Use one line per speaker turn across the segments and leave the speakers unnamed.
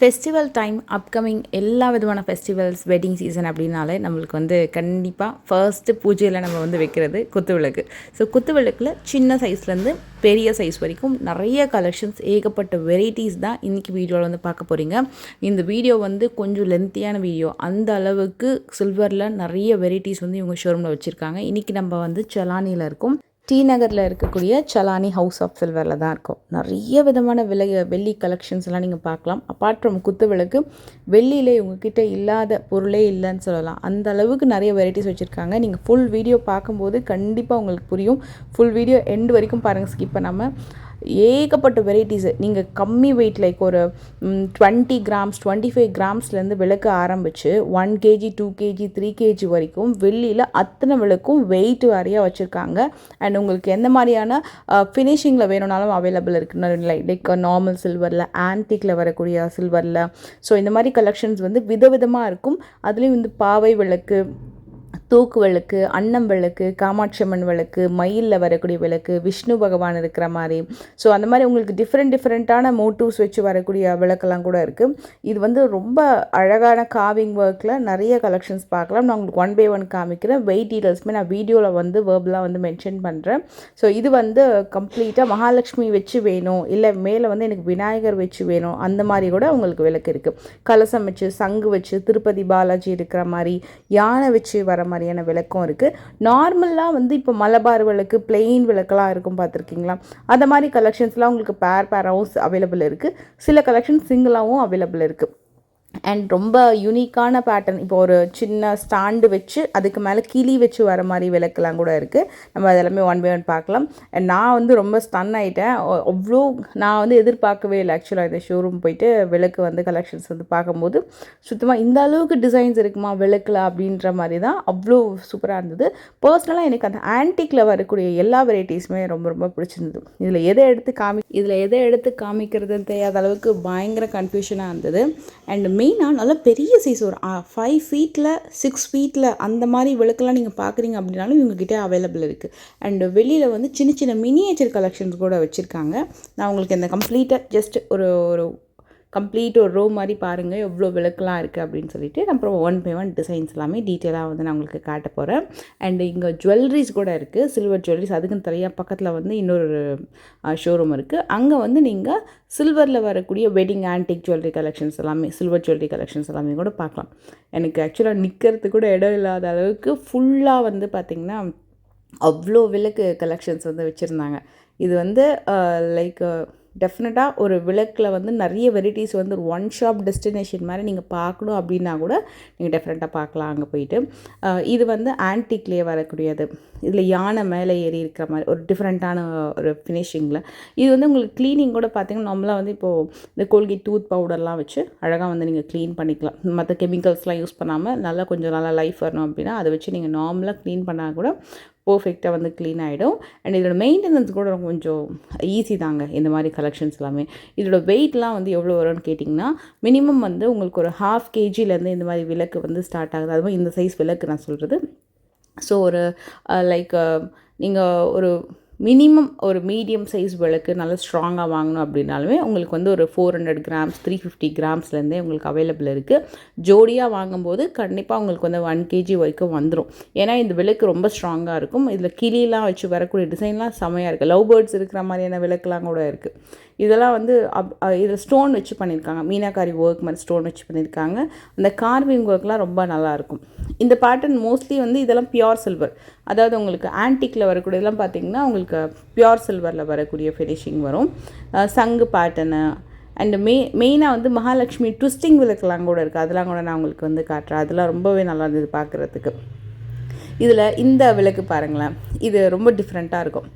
Festival time upcoming எல்லா விதமான festivals wedding season அப்படின்னாலே நம்மளுக்கு வந்து கண்டிப்பாக ஃபர்ஸ்ட்டு பூஜையில் நம்ம வந்து வைக்கிறது குத்து விளக்கு. ஸோ குத்து விளக்கில் சின்ன சைஸ்லேருந்து பெரிய சைஸ் வரைக்கும் நிறைய கலெக்ஷன்ஸ் ஏகப்பட்ட வெரைட்டிஸ் தான் இன்றைக்கி வீடியோவில் வந்து பார்க்க போகிறீங்க இந்த வீடியோ வந்து கொஞ்சம் லென்த்தியான வீடியோ. அந்த அளவுக்கு சில்வரில் நிறைய வெரைட்டிஸ் வந்து இவங்க ஷோரூமில் வச்சுருக்காங்க. இன்றைக்கி நம்ம வந்து செலானியில் இருக்கோம். டி நகரில் இருக்கக்கூடிய சலானி ஹவுஸ் ஆஃப் சில்வரில் தான் இருக்கும். நிறைய விதமான விலை வெள்ளி கலெக்ஷன்ஸ் எல்லாம் நீங்கள் பார்க்கலாம். அப்பார்ட் ஃப்ரம் குத்து விளக்கு வெள்ளியிலே உங்ககிட்ட இல்லாத பொருளே இல்லைன்னு சொல்லலாம். அந்த அளவுக்கு நிறைய வெரைட்டிஸ் வச்சுருக்காங்க. நீங்கள் ஃபுல் வீடியோ பார்க்கும்போது கண்டிப்பாக உங்களுக்கு புரியும். ஃபுல் வீடியோ எண்டு வரைக்கும் பாருங்கள் ஸ்கிப் பண்ணாமல் ஏகப்பட்ட வெரைட்டிஸு நீங்கள் கம்மி வெயிட் லைக் ஒரு டுவெண்ட்டி கிராம்ஸ் டுவெண்ட்டி ஃபைவ் கிராம்ஸ்லேருந்து விளக்கு ஆரம்பித்து one KG two KG three KG வரைக்கும் வெள்ளியில் அத்தனை விளக்கும் வெயிட் வாரியாக வச்சுருக்காங்க. அண்ட் உங்களுக்கு எந்த மாதிரியான ஃபினிஷிங்கில் வேணும்னாலும் அவைலபிள் இருக்குன்னு லைக் லைக் நார்மல் சில்வரில் ஆன்டிக்கில் வரக்கூடிய சில்வரில் ஸோ இந்த மாதிரி கலெக்ஷன்ஸ் வந்து விதவிதமாக இருக்கும். அதுலேயும் வந்து பாவை விளக்கு தூக்கு விளக்கு அன்னம் விளக்கு காமாட்சி அம்மன் விளக்கு மயிலில் வரக்கூடிய விளக்கு விஷ்ணு பகவான் இருக்கிற மாதிரி. ஸோ அந்த மாதிரி உங்களுக்கு டிஃப்ரெண்ட் டிஃப்ரெண்ட்டான மோட்டிவ்ஸ் வச்சு வரக்கூடிய விளக்கெல்லாம் கூட இருக்குது இது வந்து ரொம்ப அழகான காவிங் ஒர்க்கில் நிறைய கலெக்ஷன்ஸ் பார்க்கலாம். நான் உங்களுக்கு ஒன் பை ஒன் காமிக்கிறேன். வெயிட் டீட்டெயில்ஸுமே நான் வீடியோவில் வந்து வேர்பெலாம் வந்து மென்ஷன் பண்ணுறேன் ஸோ இது வந்து கம்ப்ளீட்டாக மகாலட்சுமி வச்சு வேணும். இல்லை மேலே வந்து எனக்கு விநாயகர் வச்சு வேணும். அந்த மாதிரி கூட உங்களுக்கு விளக்கு இருக்குது கலசம் வச்சு சங்கு வச்சு திருப்பதி பாலாஜி இருக்கிற மாதிரி யானை வச்சு வர மாதிரி மாதிரியான விளக்கும் இருக்குது நார்மலாக வந்து இப்போ மலபார் விளக்கு பிளெயின் விளக்கெல்லாம் இருக்கும் பார்த்துருக்கீங்களா? அந்த மாதிரி கலெக்ஷன்ஸ்லாம் உங்களுக்கு பேர் பேராகவும் அவைலபிள் இருக்குது சில கலெக்ஷன் சிங்கிளாகவும் அவைலபிள் இருக்குது அண்ட் ரொம்ப யூனிக்கான பேட்டர்ன் இப்போ ஒரு சின்ன ஸ்டாண்டு வச்சு அதுக்கு மேலே கிளி வச்சு வர மாதிரி விளக்குலாம் கூட இருக்குது நம்ம அதெல்லாமே ஒன் பை ஒன் பார்க்கலாம். அண்ட் நான் வந்து ரொம்ப ஸ்டன் ஆகிட்டேன் அவ்வளோ நான் வந்து எதிர்பார்க்கவே இல்லை. ஆக்சுவலாக இந்த ஷோரூம் போயிட்டு விளக்கு வந்து கலெக்ஷன்ஸ் வந்து பார்க்கும்போது சுத்தமாக இந்த அளவுக்கு டிசைன்ஸ் இருக்குமா விளக்கில் அப்படின்ற மாதிரி தான் அவ்வளோ சூப்பராக இருந்தது. பர்சனலாக எனக்கு அந்த ஆன்டிக்கில் வரக்கூடிய எல்லா வெரைட்டிஸுமே ரொம்ப ரொம்ப பிடிச்சிருந்தது. இதில் எதை எடுத்து காமி இதில் எதை எடுத்து காமிக்கிறதுன்னு தெரியாத அளவுக்கு பயங்கர கன்ஃபியூஷனாக இருந்தது. அண்ட் மெயினாக நல்லா பெரிய சைஸ் ஒரு ஃபைவ் ஃபீட்டில் சிக்ஸ் ஃபீட்டில் அந்த மாதிரி விளக்கெல்லாம் நீங்கள் பார்க்குறீங்க அப்படின்னாலும் இவங்ககிட்ட அவைலபிள் இருக்குது அண்டு வெளியில் வந்து சின்ன சின்ன மினியேச்சர் கலெக்ஷன்ஸ் கூட வச்சுருக்காங்க. நான் உங்களுக்கு இந்த கம்ப்ளீட்டாக ஜஸ்ட் ஒரு ஒரு கம்ப்ளீட் ஒரு ரோ மாதிரி பாருங்கள் எவ்வளோ விளக்குலாம் இருக்குது அப்படின்னு சொல்லிட்டு அப்புறம் ஒன் பை ஒன் டிசைன்ஸ் எல்லாமே டீட்டெயிலாக வந்து நான் உங்களுக்கு காட்ட போகிறேன் அண்ட் இங்கே ஜுவல்லரிஸ் கூட இருக்குது சில்வர் ஜுவல்லரிஸ் அதுக்குன்னு தனியாக பக்கத்தில் வந்து இன்னொரு ஷோரூம் இருக்குது அங்கே வந்து நீங்கள் சில்வரில் வரக்கூடிய வெட்டிங் ஆன்டிக் ஜுவல்லரி கலெக்ஷன்ஸ் எல்லாமே சில்வர் ஜுவல்லரி கலெக்ஷன்ஸ் எல்லாமே கூட பார்க்கலாம். எனக்கு ஆக்சுவலாக நிற்கிறது கூட இடம் இல்லாத அளவுக்கு ஃபுல்லாக வந்து பார்த்திங்கன்னா அவ்வளோ விளக்கு கலெக்ஷன்ஸ் வந்து வச்சுருந்தாங்க. இது வந்து லைக் டெஃபினட்டாக ஒரு விளக்கில் வந்து நிறைய வெரைட்டிஸ் வந்து ஒரு ஒன் ஷாப் டெஸ்டினேஷன் மாதிரி நீங்கள் பார்க்கணும் அப்படின்னா கூட நீங்கள் டெஃபினட்டாக பார்க்கலாம் அங்கே போயிட்டு. இது வந்து ஆன்டிக்லேயே வரக்கூடியது. இதில் யானை மேலே ஏறி இருக்கிற மாதிரி ஒரு டிஃப்ரெண்ட்டான ஒரு ஃபினிஷிங்கில் இது வந்து உங்களுக்கு க்ளீனிங் கூட பார்த்தீங்கன்னா நார்மலாக வந்து இப்போது இந்த கோல்கேட் டூத் பவுடர்லாம் வச்சு அழகாக வந்து நீங்கள் க்ளீன் பண்ணிக்கலாம். மற்ற கெமிக்கல்ஸ்லாம் யூஸ் பண்ணாமல் நல்லா கொஞ்சம் நல்லா லைஃப் வரணும் அப்படின்னா அதை வச்சு நீங்கள் நார்மலாக க்ளீன் பண்ணால் கூட பர்ஃபெக்டாக வந்து க்ளீன் ஆகிடும் அண்ட் இதோட மெயின்டெனன்ஸ் கூட கொஞ்சம் ஈஸி தாங்க இந்த மாதிரி கலெக்ஷன்ஸ் எல்லாமே. இதோட வெயிட்லாம் வந்து எவ்வளோ வரும்னு கேட்டிங்கன்னா மினிமம் வந்து உங்களுக்கு ஒரு ஹாஃப் கேஜிலேருந்து இந்த மாதிரி விளக்கு வந்து ஸ்டார்ட் ஆகுது. அதுவும் இந்த சைஸ் விளக்கு நான் சொல்கிறது ஸோ ஒரு லைக் நீங்கள் ஒரு மினிமம் ஒரு மீடியம் சைஸ் விளக்கு நல்லா ஸ்ட்ராங்காக வாங்கணும் அப்படின்னாலுமே உங்களுக்கு வந்து ஒரு four hundred grams three fifty கிராம்ஸ்லேருந்தே உங்களுக்கு அவைலபிள் இருக்குது ஜோடியாக வாங்கும்போது கண்டிப்பாக உங்களுக்கு வந்து ஒன் கேஜி வரைக்கும் வந்துடும் ஏன்னா இந்த விளக்கு ரொம்ப ஸ்ட்ராங்காக இருக்கும். இதில் கிளிலாம் வச்சு வரக்கூடிய டிசைன்லாம் செமையாக இருக்குது லவ் பேர்ட்ஸ் இருக்கிற மாதிரியான விளக்குலாம் கூட இருக்குது இதெல்லாம் வந்து அப் இதில் ஸ்டோன் வச்சு பண்ணியிருக்காங்க. மீனாக்காரி ஒர்க் மாதிரி ஸ்டோன் வச்சு பண்ணியிருக்காங்க. அந்த கார்விங் ஒர்க்லாம் ரொம்ப நல்லாயிருக்கும் இந்த பேட்டர்ன் மோஸ்ட்லி வந்து இதெல்லாம் பியோர் சில்வர் அதாவது உங்களுக்கு ஆன்டிக்கில் வரக்கூடியதெல்லாம் பார்த்திங்கன்னா உங்களுக்கு பியோர் சில்வரில் வரக்கூடிய ஃபினிஷிங் வரும். சங்கு பேட்டர்னு அண்டு மெ மெயினாக வந்து மகாலட்சுமி ட்விஸ்டிங் விளக்கெலாம் கூட இருக்குது அதெல்லாம் கூட நான் உங்களுக்கு வந்து காட்டுறேன். அதெல்லாம் ரொம்பவே நல்லா இருந்தது பார்க்குறதுக்கு. இதில் இந்த விளக்கு பாருங்களேன். இது ரொம்ப டிஃப்ரெண்ட்டாக இருக்கும்.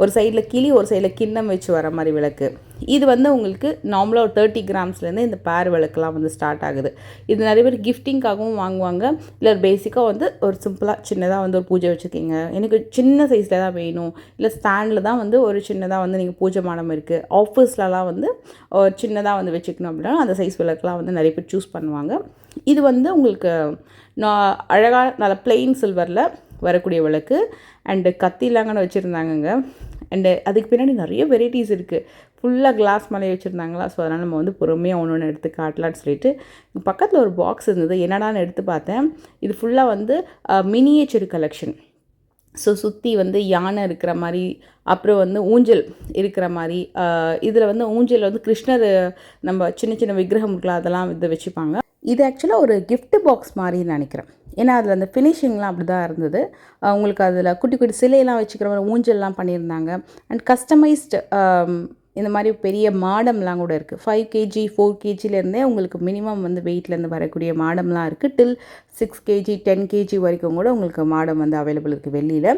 ஒரு சைடில் கிளி ஒரு சைடில் கிண்ணம் வச்சு வர மாதிரி விளக்கு. இது வந்து உங்களுக்கு நார்மலாக ஒரு தேர்ட்டி கிராம்ஸ்லேருந்து இந்த பேர் விளக்குலாம் வந்து ஸ்டார்ட் ஆகுது. இது நிறைய பேர் கிஃப்டிங்காகவும் வாங்குவாங்க. இல்லை பேசிக்காக வந்து ஒரு சிம்பிளாக சின்னதாக வந்து ஒரு பூஜை வச்சுருக்கீங்க. எனக்கு சின்ன சைஸில் தான் வேணும். இல்லை ஸ்டாண்டில் தான் வந்து ஒரு சின்னதாக வந்து நீங்கள் பூஜை மாடம் இருக்குது ஆஃபீஸ்லலாம் வந்து ஒரு சின்னதாக வந்து வச்சுக்கணும் அப்படின்னா அந்த சைஸ் விளக்குலாம் வந்து நிறைய பேர் சூஸ் பண்ணுவாங்க. இது வந்து உங்களுக்கு நான் அழகாக நல்ல பிளெயின் சில்வரில் வரக்கூடிய விளக்கு. அண்டு கத்திலாங்கன்னு வச்சுருந்தாங்கங்க. அண்டு அதுக்கு பின்னாடி நிறைய வெரைட்டிஸ் இருக்குது ஃபுல்லாக கிளாஸ் மேலே வச்சுருந்தாங்களா? ஸோ அதனால் நம்ம வந்து பொறுமையாக ஒன்று ஒன்று எடுத்து காட்டலான்னு சொல்லிட்டு பக்கத்தில் ஒரு பாக்ஸ் இருந்தது. என்னடான்னு எடுத்து பார்த்தேன். இது ஃபுல்லாக வந்து மினியேச்சர் கலெக்ஷன் ஸோ சுற்றி வந்து யானை இருக்கிற மாதிரி அப்புறம் வந்து ஊஞ்சல் இருக்கிற மாதிரி இதில் வந்து ஊஞ்சல் வந்து கிருஷ்ணர் நம்ம சின்ன சின்ன விக்கிரகம் இருக்கலாம் அதெல்லாம் இதை வச்சுப்பாங்க. இது ஆக்சுவலாக ஒரு கிஃப்ட் பாக்ஸ் மாதிரி நினைக்கிறேன். ஏன்னா அதில் அந்த ஃபினிஷிங்லாம் அப்படி தான் இருந்தது. அவங்களுக்கு உங்களுக்கு அதில் குட்டி குட்டி சிலையெல்லாம் வச்சுக்கிற மாதிரி ஊஞ்சல்லாம் பண்ணியிருந்தாங்க. அண்ட் கஸ்டமைஸ்டு இந்த மாதிரி பெரிய மாடம்லாம் கூட இருக்குது ஃபைவ் கேஜி ஃபோர் கேஜிலேருந்தே உங்களுக்கு மினிமம் வந்து வெயிட்லேருந்து வரக்கூடிய மாடம்லாம் இருக்குது till six KG ten KG வரைக்கும் கூட உங்களுக்கு மாடம் வந்து அவைலபிள் இருக்குது வெளியில்.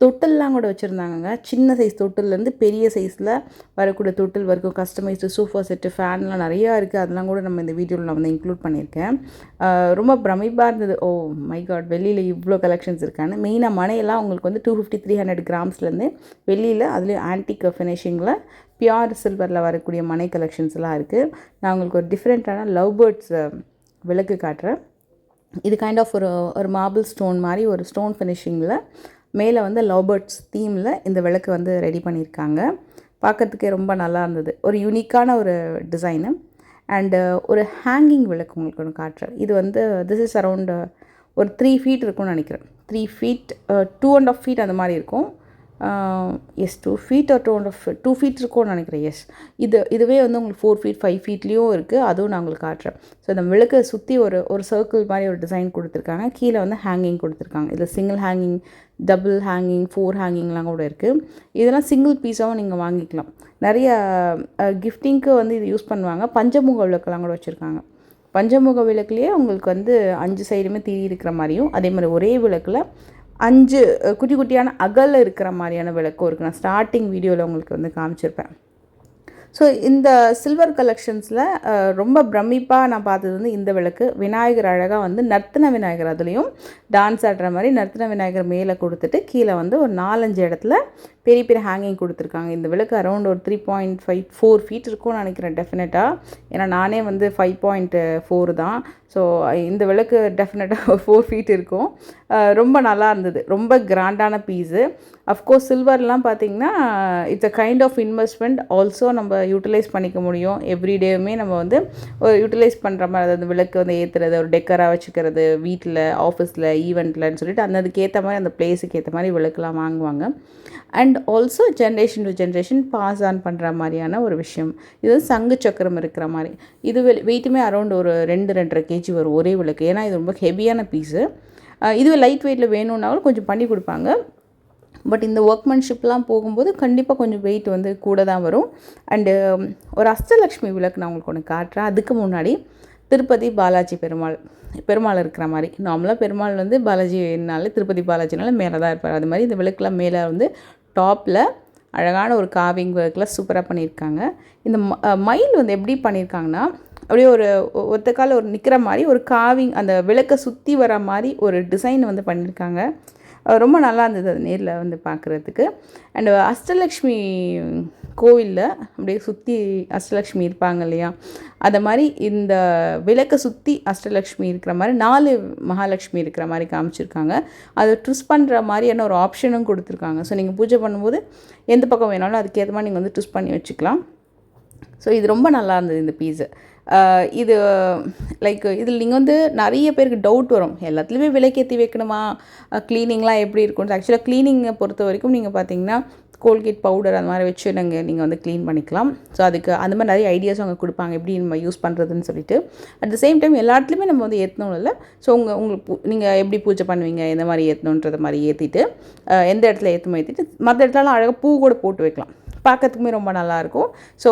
தொட்டில்லாம் கூட வச்சுருந்தாங்கங்க. சின்ன சைஸ் தொட்டிலேருந்து பெரிய சைஸில் வரக்கூடிய தொட்டில் வரைக்கும் கஸ்டமைஸ்டு சோஃபா செட்டு ஃபேன்லாம் நிறையா இருக்குது அதெல்லாம் கூட நம்ம இந்த வீடியோவில் நான் வந்து இன்க்ளூட் பண்ணியிருக்கேன். ரொம்ப பிரமிப்பாக இருந்தது. ஓ மை காட் வெளியில் இவ்வளோ கலெக்ஷன்ஸ் இருக்கான்னு. மெயினாக மனையெல்லாம் உங்களுக்கு வந்து டூ ஃபிஃப்டி த்ரீ ஹண்ட்ரட் கிராம்ஸ்லேருந்து வெளியில் அதுலேயும் ஆன்டிக் ஃபினிஷிங்கில் பியார் சில்வரில் வரக்கூடிய மனை கலெக்ஷன்ஸ்லாம் இருக்குது நான் உங்களுக்கு ஒரு டிஃப்ரெண்ட்டான லவ் பேர்ட்ஸ் விளக்கு காட்டுறேன். இது கைண்ட் ஆஃப் ஒரு ஒரு மார்பிள் ஸ்டோன் மாதிரி ஒரு ஸ்டோன் ஃபினிஷிங்கில் மேலே வந்து லவ் பேர்ட்ஸ் தீமில் இந்த விளக்கு வந்து ரெடி பண்ணியிருக்காங்க. பார்க்கறதுக்கே ரொம்ப நல்லா இருந்தது. ஒரு யூனிக்கான ஒரு டிசைனு அண்டு uh, ஒரு ஹேங்கிங் விளக்கு உங்களுக்கு ஒன்று காட்டுறேன். இது வந்து திஸ் இஸ் அரவுண்டு ஒரு த்ரீ ஃபீட் இருக்கும்னு நினைக்கிறேன். Three feet two and half feet அந்த மாதிரி இருக்கும். Yes two feet or two and half two feet இருக்கும்னு நினைக்கிறேன் எஸ் இது இதுவே வந்து உங்களுக்கு ஃபோர் ஃபீட் ஃபைவ் ஃபீட்லேயும் இருக்குது அதுவும் நான் உங்களுக்கு காட்டுறேன். ஸோ இந்த விளக்கை சுற்றி ஒரு ஒரு சர்க்கிள் மாதிரி ஒரு டிசைன் கொடுத்துருக்காங்க. கீழே வந்து ஹேங்கிங் கொடுத்துருக்காங்க. இதில் single hanging double hanging four ஹேங்கிங்லாம் கூட இருக்குது இதெல்லாம் சிங்கிள் பீஸாகவும் நீங்கள் வாங்கிக்கலாம். நிறைய கிஃப்டிங்க்கு வந்து இது யூஸ் பண்ணுவாங்க. பஞ்சமுக விளக்கெல்லாம் கூட வச்சுருக்காங்க. பஞ்சமுக விளக்குலேயே உங்களுக்கு வந்து அஞ்சு சைடுமே திரி இருக்கிற மாதிரியும் அதே மாதிரி ஒரே விளக்கில் அஞ்சு குட்டி குட்டியான அகல் இருக்கிற மாதிரியான விளக்கும் இருக்குது நான் ஸ்டார்டிங் வீடியோவில் உங்களுக்கு வந்து காமிச்சிருப்பேன். ஸோ இந்த சில்வர் கலெக்ஷன்ஸில் ரொம்ப பிரமிப்பாக நான் பார்த்தது வந்து இந்த விளக்கு. விநாயகர் அழகாக வந்து நர்த்தன விநாயகர் அதுலேயும் டான்ஸ் ஆடுற மாதிரி நர்த்தன விநாயகர் மேலே கொடுத்துட்டு கீழே வந்து ஒரு நாலஞ்சு இடத்துல பெரிய பெரிய ஹேங்கிங் கொடுத்துருக்காங்க. இந்த விளக்கு அரௌண்ட் ஒரு three point five four feet இருக்கும்னு நினைக்கிறேன் டெஃபினட்டாக ஏன்னா நானே வந்து ஃபைவ் பாயிண்ட் ஃபோர் தான். ஸோ இந்த விளக்கு டெஃபினட்டாக ஃபோர் ஃபீட் இருக்கும். ரொம்ப நல்லா இருந்தது. ரொம்ப கிராண்டான பீஸு அஃப்கோர்ஸ் சில்வர்லாம் பார்த்தீங்கன்னா it's a kind of investment also நம்ம யூட்டிலைஸ் பண்ணிக்க முடியும். எவ்ரிடேவுமே நம்ம வந்து ஒரு யூட்டிலைஸ் பண்ணுற மாதிரி அதாவது விளக்கு வந்து ஏற்றுறது ஒரு டெக்கராக வச்சுக்கிறது வீட்டில் ஆஃபீஸில் ஈவெண்ட்லன்னு சொல்லிட்டு அந்த அதுக்கேற்ற மாதிரி அந்த பிளேஸுக்கு ஏற்ற மாதிரி விளக்குலாம் வாங்குவாங்க. And also generation to generation pass on பண்ணுற மாதிரியான ஒரு விஷயம். இது சங்கு சக்கரம் இருக்கிற மாதிரி. இது வெயிட்டுமே அரௌண்ட் ஒரு ரெண்டு ரெண்டரை கேஜி வரும் ஒரே விளக்கு. ஏன்னா இது ரொம்ப ஹெவியான பீஸு இதுவே லைட் வெயிட்டில் வேணும்னாலும் கொஞ்சம் பண்ணி கொடுப்பாங்க. பட் இந்த ஒர்க்மேன்ஷிப்லாம் போகும்போது கண்டிப்பாக கொஞ்சம் வெயிட் வந்து கூட தான் வரும். அண்டு um, ஒரு அஷ்டலக்ஷ்மி விளக்கு நான் உங்களுக்கு ஒன்று காட்டுறேன். அதுக்கு முன்னாடி திருப்பதி பாலாஜி பெருமாள் பெருமாள் இருக்கிற மாதிரி. நார்மலாக பெருமாள் வந்து பாலாஜினால திருப்பதி பாலாஜினால மேலே தான் இருப்பார். அது மாதிரி இந்த விளக்குலாம் மேலே வந்து டாப்பில் அழகான ஒரு காவிங் ஒர்க்கில் சூப்பராக பண்ணியிருக்காங்க. இந்த ம- மயில் வந்து எப்படி பண்ணியிருக்காங்கன்னா அப்படியே ஒரு ஒ- ஒரு நிற்கிற மாதிரி ஒரு காவிங் அந்த விளக்கை சுற்றி வர மாதிரி ஒரு டிசைன் வந்து பண்ணியிருக்காங்க. ரொம்ப நல்லா இருந்தது அது நேரில் வந்து பார்க்குறதுக்கு. அண்டு அஷ்டலக்ஷ்மி கோவிலில் அப்படியே சுற்றி அஷ்டலக்ஷ்மி இருப்பாங்க இல்லையா? அதை மாதிரி இந்த விளக்கை சுற்றி அஷ்டலக்ஷ்மி இருக்கிற மாதிரி நாலு மகாலட்சுமி இருக்கிற மாதிரி காமிச்சிருக்காங்க. அதை ட்விஸ் பண்ணுற மாதிரியான ஒரு ஆப்ஷனும் கொடுத்துருக்காங்க. ஸோ நீங்கள் பூஜை பண்ணும்போது எந்த பக்கம் வேணாலும் அதுக்கேற்ற மாதிரி நீங்கள் வந்து ட்விஸ் பண்ணி வச்சுக்கலாம். ஸோ இது ரொம்ப நல்லா இருந்தது இந்த பீஸு இது லைக் இதில் நீங்கள் வந்து நிறைய பேருக்கு டவுட் வரும். எல்லாத்துலேயுமே விலைக்கேற்றி வைக்கணுமா? க்ளீனிங்லாம் எப்படி இருக்கும் ஆக்சுவலாக க்ளீனிங்கை பொறுத்த வரைக்கும் நீங்கள் பார்த்தீங்கன்னா கோல்கேட் பவுடர் அந்த மாதிரி வச்சு நாங்கள் நீங்கள் வந்து க்ளீன் பண்ணிக்கலாம். ஸோ அதுக்கு அந்த மாதிரி நிறைய ஐடியாஸ் அவங்க கொடுப்பாங்க. எப்படி நம்ம யூஸ் பண்ணுறதுன்னு சொல்லிட்டு. அட் த சேம் டைம் எல்லா இடத்துலையுமே நம்ம வந்து ஏற்றணும் இல்லை? ஸோ உங்கள் உங்களுக்கு பூ- நீங்கள் எப்படி பூஜை பண்ணுவீங்க? எந்த மாதிரி ஏற்றணுன்றத மாதிரி ஏற்றிட்டு எந்த இடத்துல ஏற்றமோ ஏற்றிட்டு மற்ற இடத்துலலாம் அழகாக பூ கூட போட்டு வைக்கலாம். பார்க்கறதுக்குமே ரொம்ப நல்லாயிருக்கும் ஸோ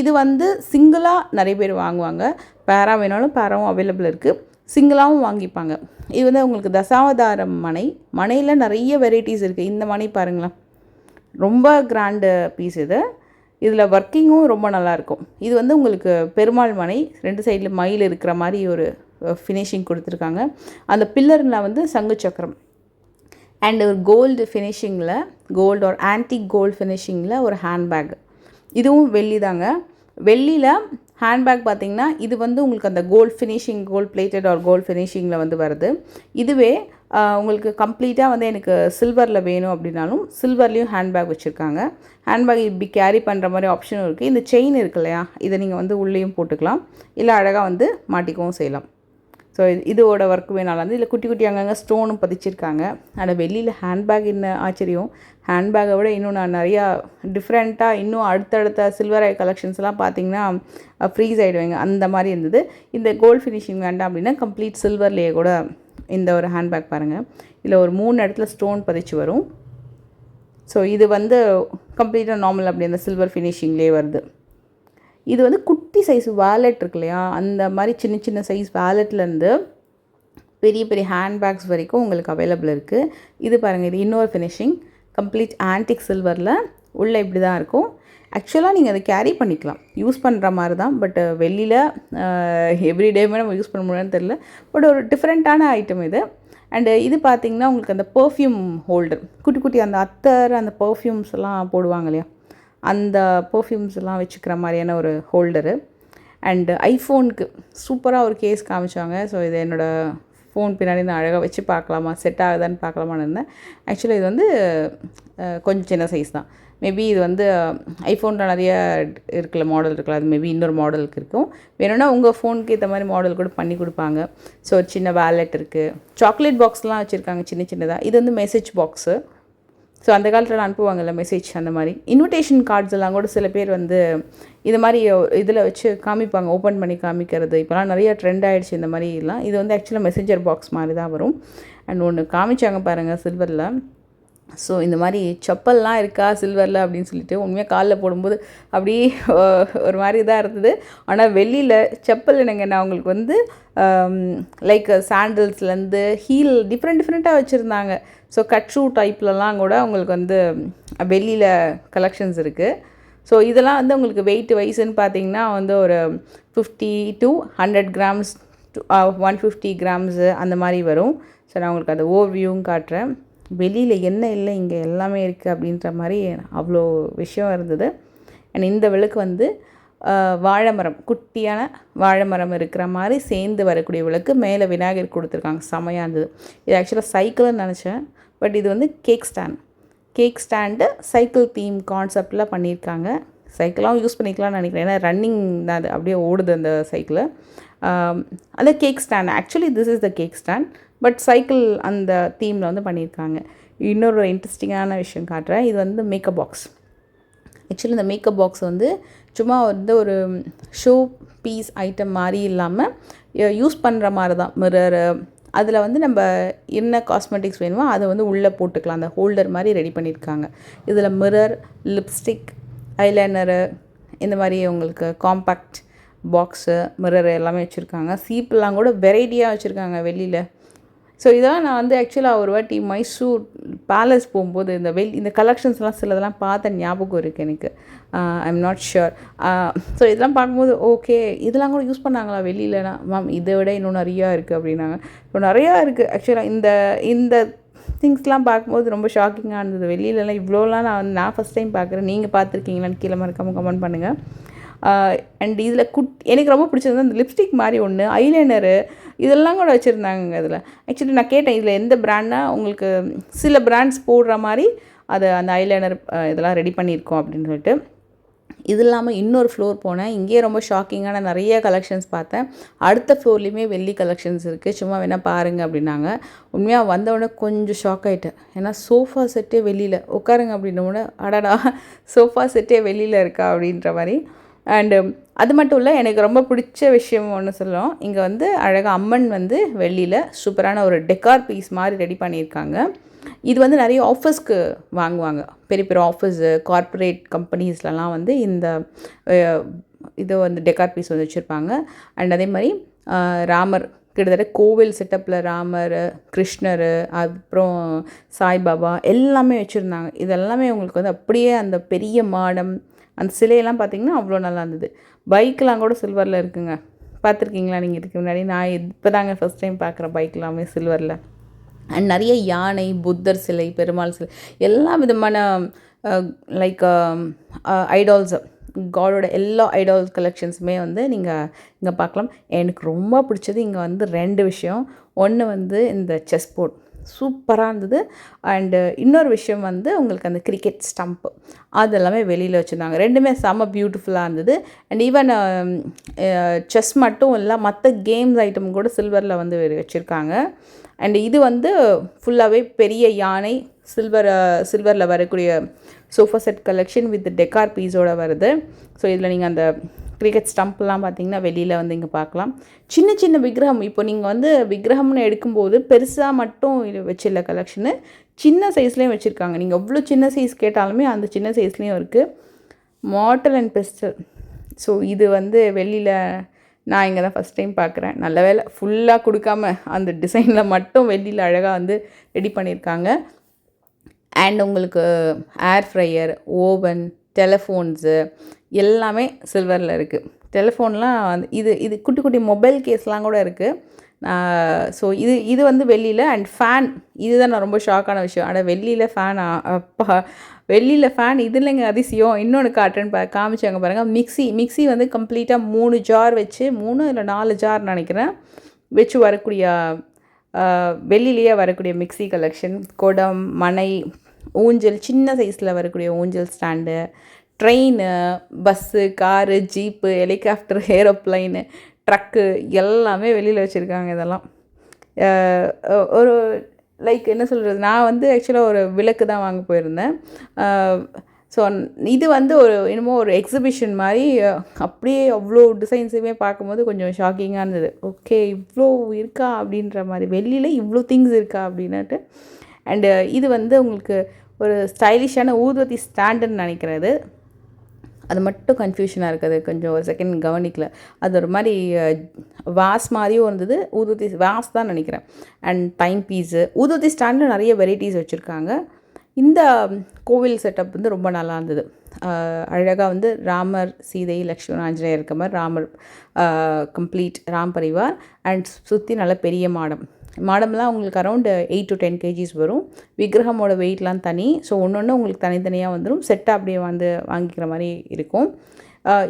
இது வந்து சிங்கிளாக நிறைய பேர் வாங்குவாங்க. பேரா வேணாலும் பேராவும் அவைலபிள் இருக்குது சிங்கிளாகவும் வாங்கிப்பாங்க. இது வந்து உங்களுக்கு தசாவதாரம் மனை மனையில் நிறைய வெரைட்டிஸ் இருக்குது இந்த மனை பாருங்களேன். ரொம்ப கிராண்டு பீஸ் இது. இதில் ஒர்க்கிங்கும் ரொம்ப நல்லாயிருக்கும் இது வந்து உங்களுக்கு பெருமாள் மனை ரெண்டு சைடில் மயில் இருக்கிற மாதிரி ஒரு ஃபினிஷிங் கொடுத்துருக்காங்க. அந்த பில்லரில் வந்து சங்கு சக்கரம். அண்ட் ஒரு கோல்டு ஃபினிஷிங்கில் கோல்டு ஒரு ஆன்டிக் கோல்டு ஃபினிஷிங்கில் ஒரு ஹேண்ட்பேக் இதுவும் வெள்ளி தாங்க. வெள்ளியில் ஹேண்ட்பேக் பார்த்திங்கன்னா இது வந்து உங்களுக்கு அந்த gold finishing gold plated or gold ஃபினிஷிங்கில் வந்து வருது. இதுவே உங்களுக்கு கம்ப்ளீட்டாக வந்து எனக்கு சில்வரில் வேணும் அப்படின்னாலும் சில்வர்லேயும் ஹேண்ட்பேக் வச்சுருக்காங்க. ஹேண்ட்பேக் இப்படி கேரி பண்ணுற மாதிரி ஆப்ஷனும் இருக்குது இந்த செயின் இருக்கு இல்லையா? இதை நீங்கள் வந்து உள்ளேயும் போட்டுக்கலாம். இல்லை அழகாக வந்து மாட்டிக்கவும் செய்யலாம். ஸோ இது இதோட ஒர்க் வேணாலும் வந்து இதில் குட்டி குட்டி அங்கங்கே ஸ்டோனும் பதிச்சிருக்காங்க. ஆனால் வெளியில் ஹேண்ட்பேக் என்ன ஆச்சரியம்? ஹேண்ட்பேக்கை விட இன்னும் நான் நிறையா டிஃப்ரெண்ட்டாக இன்னும் அடுத்தடுத்த சில்வர் ஐ கலெக்ஷன்ஸ்லாம் பார்த்தீங்கன்னா ஃப்ரீஸ் ஆகிடுவாங்க அந்த மாதிரி இருந்தது. இந்த கோல்ட் ஃபினிஷிங் வேண்டாம் அப்படின்னா கம்ப்ளீட் சில்வர்லேயே கூட இந்த ஒரு ஹேண்ட்பேக் பாருங்கள் இதில் ஒரு மூணு இடத்துல ஸ்டோன் பதிச்சு வரும். ஸோ இது வந்து கம்ப்ளீட்டாக நார்மல் அப்படி அந்த சில்வர் ஃபினிஷிங்லேயே வருது. இது வந்து குட்டி சைஸ் வேலெட் இருக்கு இல்லையா? அந்த மாதிரி சின்ன சின்ன சைஸ் வேலெட்லேருந்து பெரிய பெரிய ஹேண்ட்பேக்ஸ் வரைக்கும் உங்களுக்கு அவைலபிள் இருக்குது இது பாருங்கள் இது இன்னொரு ஃபினிஷிங் கம்ப்ளீட் ஆன்டிக் சில்வரில் உள்ளே இப்படி தான் இருக்கும். ஆக்சுவலாக நீங்கள் அதை கேரி பண்ணிக்கலாம். யூஸ் பண்ணுற மாதிரி தான் பட் வெளியில் எவ்ரிடேமே நம்ம யூஸ் பண்ண முடியாதுன்னு தெரில பட் ஒரு டிஃப்ரெண்ட்டான ஐட்டம் இது. அண்டு இது பார்த்தீங்கன்னா உங்களுக்கு அந்த பர்ஃப்யூம் ஹோல்டர் குட்டி குட்டி அந்த அத்தர் அந்த பர்ஃப்யூம்ஸ் எல்லாம் போடுவாங்க இல்லையா? அந்த பர்ஃப்யூம்ஸ் எல்லாம் வச்சுக்கிற மாதிரியான ஒரு ஹோல்டரு அண்டு ஐஃபோனுக்கு சூப்பராக ஒரு கேஸ் காமிச்சாங்க. ஸோ இது என்னோடய ஃபோன் பின்னாடி நான் அழகாக வச்சு பார்க்கலாமா? செட் ஆகுதான்னு பார்க்கலாமான்னு இருந்தேன். ஆக்சுவலாக இது வந்து கொஞ்சம் சின்ன சைஸ் தான். மேபி இது வந்து uh, ஐஃபோனில் நிறைய இருக்கிற மாடல் இருக்கலாம் அது மேபி இன்னொரு மாடலுக்கு இருக்கும். வேணும்னா உங்கள் ஃபோனுக்கு ஏற்ற மாதிரி மாடல் கூட பண்ணி கொடுப்பாங்க. ஸோ ஒரு சின்ன வேலெட் இருக்குது சாக்லேட் பாக்ஸ்லாம் வச்சுருக்காங்க சின்ன சின்னதாக இது வந்து மெசேஜ் பாக்ஸு ஸோ அந்த காலத்தில் அனுப்புவாங்கல்ல மெசேஜ் அந்த மாதிரி. இன்விடேஷன் கார்ட்ஸ் எல்லாம் கூட சில பேர் வந்து இது மாதிரி இதில் வச்சு காமிப்பாங்க. ஓப்பன் பண்ணி காமிக்கிறது. இப்போலாம் நிறைய ட்ரெண்ட் ஆகிடுச்சு இந்த மாதிரிலாம் இது வந்து ஆக்சுவலாக மெசேஞ்சர் பாக்ஸ் மாதிரி தான் வரும். அண்ட் ஒன்று காமிச்சாங்க பாருங்கள் சில்வரில் ஸோ இந்த மாதிரி செப்பல்லாம் இருக்கா சில்வரில் அப்படின்னு சொல்லிட்டு உண்மையாக காலில் போடும்போது அப்படியே ஒரு மாதிரி இதாக இருந்தது. ஆனால் வெளியில் செப்பல் என்னங்க நான் உங்களுக்கு வந்து லைக் சாண்டில்ஸ்லேருந்து ஹீல் டிஃப்ரெண்ட் டிஃப்ரெண்ட்டாக வச்சுருந்தாங்க. ஸோ கட் ஷூ டைப்லலாம் கூட உங்களுக்கு வந்து வெளியில் கலெக்ஷன்ஸ் இருக்குது ஸோ இதெல்லாம் வந்து உங்களுக்கு வெயிட் வைஸ்ன்னு பார்த்தீங்கன்னா வந்து ஒரு fifty to hundred grams one fifty grams அந்த மாதிரி வரும். ஸோ நான் உங்களுக்கு அந்த ஓவியூவும் காட்டுறேன். வெளியில் என்ன இல்லை இங்கே எல்லாமே இருக்குது அப்படின்ற மாதிரி அவ்வளோ விஷயம் இருந்தது. அண்ட் இந்த விளக்கு வந்து வாழைமரம் வாழை மரம் குட்டியான வாழை மரம் இருக்கிற மாதிரி சேர்ந்து வரக்கூடிய விளக்கு. மேலே விநாயகர் கொடுத்துருக்காங்க. செமையாக இருந்தது. இது ஆக்சுவலாக சைக்கிள்னு நினச்சேன். பட் இது வந்து cake stand cake stand cycle theme கான்செப்டில் பண்ணியிருக்காங்க. சைக்கிளாகவும் யூஸ் பண்ணிக்கலாம்னு நினைக்கிறேன். ஏன்னா ரன்னிங் தான் அது. அப்படியே ஓடுது அந்த சைக்கிளை அந்த cake stand actually this is the cake stand but cycle அந்த தீமில் வந்து பண்ணியிருக்காங்க. இன்னொரு இன்ட்ரெஸ்டிங்கான விஷயம் காட்டுறேன். இது வந்து மேக்கப் பாக்ஸ் ஆக்சுவலி இந்த மேக்கப் பாக்ஸ் வந்து சும்மா வந்து ஒரு ஷோ பீஸ் ஐட்டம் மாதிரி இல்லாமல் யூஸ் பண்ணுற மாதிரி தான். மிரரு அதில் வந்து நம்ம என்ன காஸ்மெட்டிக்ஸ் வேணுமோ அதை வந்து உள்ளே போட்டுக்கலாம். அந்த ஹோல்டர் மாதிரி ரெடி பண்ணியிருக்காங்க. இதில் மிரர் லிப்ஸ்டிக் ஐலைனரு இந்த மாதிரி உங்களுக்கு காம்பேக்ட் பாக்ஸு மிரர் எல்லாமே வச்சுருக்காங்க. சீப்பெல்லாம் கூட வெரைட்டியாக வச்சுருக்காங்க வெளியில். ஸோ இதெல்லாம் நான் வந்து ஆக்சுவலாக ஒரு வாட்டி மைசூர் பேலஸ் போகும்போது இந்த வெள் இந்த கலெக்ஷன்ஸ்லாம் சிலதெல்லாம் பார்த்த ஞாபகம் இருக்குது எனக்கு. I am not sure so இதெல்லாம் பார்க்கும்போது ஓகே இதெல்லாம் கூட யூஸ் பண்ணாங்களா வெளியிலனா மேம் இதை விட இன்னும் நிறையா இருக்குது அப்படின்னாங்க. ஸோ நிறையா இருக்குது ஆக்சுவலாக இந்த இந்த திங்ஸ்லாம் பார்க்கும்போது ரொம்ப ஷாக்கிங்காக இருந்தது. வெளியிலலாம் இவ்வளோலாம் நான் வந்து நான் ஃபஸ்ட் டைம் பார்க்குறேன். நீங்கள் பார்த்துருக்கீங்களான்னு கீழே மறக்காமல் கமெண்ட் பண்ணுங்கள் அண்ட் இதில் குட் எனக்கு ரொம்ப பிடிச்சது அந்த லிப்ஸ்டிக் மாதிரி ஒன்று ஐலைனரு இதெல்லாம் கூட வச்சுருந்தாங்க இதில். ஆக்சுவலி நான் கேட்டேன் இதில் எந்த பிராண்ட்னா உங்களுக்கு சில பிராண்ட்ஸ் போடுற மாதிரி அதை அந்த ஐலைனர் இதெல்லாம் ரெடி பண்ணியிருக்கோம் அப்படின்னு சொல்லிட்டு. இது இல்லாமல் இன்னொரு ஃப்ளோர் போனேன். இங்கேயே ரொம்ப ஷாக்கிங்கான நிறைய கலெக்ஷன்ஸ் பார்த்தேன். அடுத்த ஃப்ளோர்லேயுமே வெள்ளி கலெக்ஷன்ஸ் இருக்குது சும்மா வேணால் பாருங்க அப்படின்னாங்க. உண்மையாக வந்தவுடனே கொஞ்சம் ஷாக் ஆகிட்டேன் ஏன்னா சோஃபா செட்டே வெளியில் உட்காருங்க அப்படின்ன உடனே அடடா சோஃபா செட்டே வெளியில் இருக்கா அப்படின்ற மாதிரி. அண்டு um, அது மட்டும் இல்லை எனக்கு ரொம்ப பிடிச்ச விஷயம் ஒன்று சொல்லலாம் இங்கே வந்து அழகாக அம்மன் வந்து வெள்ளியில் சூப்பரான ஒரு டெக்கார் பீஸ் மாதிரி ரெடி பண்ணியிருக்காங்க. இது வந்து நிறைய ஆஃபீஸ்க்கு வாங்குவாங்க. பெரிய பெரிய ஆஃபீஸு கார்ப்பரேட் கம்பெனிஸ்லலாம் வந்து இந்த இது வந்து டெக்கார் பீஸ் வந்து வச்சுருப்பாங்க. அண்ட் அதே மாதிரி ராமர் கிட்டத்தட்ட கோவில் செட்டப்பில் ராமர் கிருஷ்ணர் அப்புறம் சாய்பாபா எல்லாமே வச்சுருந்தாங்க. இதெல்லாமே உங்களுக்கு வந்து அப்படியே அந்த பெரிய மாடம் அந்த சிலையெல்லாம் பார்த்தீங்கன்னா அவ்வளோ நல்லா இருந்தது. பைக்கெலாம் கூட சில்வரில் இருக்குங்க. பார்த்துருக்கீங்களா நீங்கள் இதுக்கு முன்னாடி? நான் இப்போ தாங்க ஃபஸ்ட் டைம் பார்க்குற பைக்லாமே சில்வரில். அண்ட் நிறைய யானை புத்தர் சிலை பெருமாள் சிலை எல்லா விதமான லைக் ஐடால்ஸ் காடோட எல்லா ஐடால் கலெக்ஷன்ஸுமே வந்து நீங்கள் இங்கே பார்க்கலாம். எனக்கு ரொம்ப பிடிச்சது இங்கே வந்து ரெண்டு விஷயம். ஒன்று வந்து இந்த செஸ் போர்ட் சூப்பராக இருந்தது. அண்டு இன்னொரு விஷயம் வந்து உங்களுக்கு அந்த கிரிக்கெட் ஸ்டம்ப்பு அது எல்லாமே வெளியில் வச்சுருந்தாங்க. ரெண்டுமே செம்ம பியூட்டிஃபுல்லாக இருந்தது. அண்ட் ஈவன் செஸ் மட்டும் இல்லை மற்ற கேம்ஸ் ஐட்டம் கூட சில்வரில் வந்து வச்சுருக்காங்க. அண்ட் இது வந்து ஃபுல்லாகவே பெரிய யானை சில்வர் uh, சில்வரில் வரக்கூடிய sofa set collection with decor பீஸோட வருது. ஸோ இதில் நீங்கள் அந்த கிரிக்கெட் ஸ்டம்ப்லாம் பார்த்தீங்கன்னா வெளியில் வந்து இங்கே பார்க்கலாம். சின்ன சின்ன விக்கிரகம். இப்போ நீங்கள் வந்து விக்கிரகம்னு எடுக்கும்போது பெருசாக மட்டும் இது வச்சில்ல கலெக்ஷனு. சின்ன சைஸ்லேயும் வச்சுருக்காங்க. நீங்கள் எவ்வளோ சின்ன சைஸ் கேட்டாலுமே அந்த சின்ன சைஸ்லேயும் இருக்குது மாட்டல் அண்ட் பெஸ்டல் ஸோ இது வந்து வெளியில் நான் இங்கே தான் ஃபஸ்ட் டைம் பார்க்குறேன். நல்ல வேலை ஃபுல்லாக கொடுக்காம அந்த டிசைனில் மட்டும் வெளியில் அழகாக வந்து ரெடி பண்ணியிருக்காங்க. அண்ட் உங்களுக்கு ஏர் ஃப்ரையர் ஓவன் டெலஃபோன்ஸு எல்லாமே சில்வரில் இருக்குது டெலஃபோன்லாம் வந்து இது இது குட்டி குட்டி மொபைல் கேஸ்லாம் கூட இருக்குது ஸோ இது இது வந்து வெள்ளியில் அண்ட் ஃபேன் இதுதான் நான் ரொம்ப ஷாக்கான விஷயம். ஆனால் வெள்ளியில் ஃபேன் அப்பா வெள்ளியில் ஃபேன் இது இல்லைங்க அதிசயம். இன்னொன்று காட்டுறேன்னு பா காமிச்சாங்க பாருங்கள் மிக்ஸி மிக்ஸி வந்து கம்ப்ளீட்டாக மூணு ஜார் வச்சு மூணு இல்லை நாலு ஜார் நினைக்கிறேன் வச்சு வரக்கூடிய வெளியிலேயே வரக்கூடிய மிக்ஸி கலெக்ஷன் குடம் மனை ஊஞ்சல் சின்ன சைஸில் வரக்கூடிய ஊஞ்சல் stand train bus car jeep helicopter aeroplane truck எல்லாமே வெளியில் வச்சுருக்காங்க இதெல்லாம். ஒரு லைக் என்ன சொல்கிறது நான் வந்து ஆக்சுவலாக ஒரு விளக்கு தான் வாங்க போயிருந்தேன். ஸோ இது வந்து ஒரு என்னமோ ஒரு எக்ஸிபிஷன் மாதிரி அப்படியே அவ்வளோ டிசைன்ஸுமே பார்க்கும்போது கொஞ்சம் ஷாக்கிங்காக இருந்தது. ஓகே இவ்வளோ இருக்கா அப்படின்ற மாதிரி வெளியில் இவ்வளோ திங்ஸ் இருக்கா அப்படின்னுட்டு. அண்டு இது வந்து உங்களுக்கு ஒரு ஸ்டைலிஷான ஊதுவத்தி ஸ்டாண்டுன்னு நினைக்கிறது. அது மட்டும் கன்ஃபியூஷனாக இருக்குது. கொஞ்சம் ஒரு செகண்ட் கவனிக்கல. அது ஒரு மாதிரி வாஸ் மாதிரியும் இருந்தது. ஊதுவத்தி வாஸ் தான் நினைக்கிறேன். அண்ட் டைம் பீஸு ஊதுவத்தி ஸ்டாண்டில் நிறைய வெரைட்டிஸ் வச்சுருக்காங்க. இந்த கோவில் செட்டப் வந்து ரொம்ப நல்லா இருந்தது. அழகாக வந்து ராமர் சீதை லக்ஷ்மண் ஆஞ்சநேயர் இருக்க மாதிரி ராமர் கம்ப்ளீட் ராம் பரிவார். அண்ட் சுற்றி நல்ல பெரிய மாடம். மாடம்லாம் உங்களுக்கு around eight to ten KGs வரும். விக்கிரகமோட வெயிட்லாம் தனி. ஸோ ஒன்று ஒன்று உங்களுக்கு தனித்தனியாக வந்துடும் செட்டாக அப்படியே வந்து வாங்கிக்கிற மாதிரி இருக்கும்.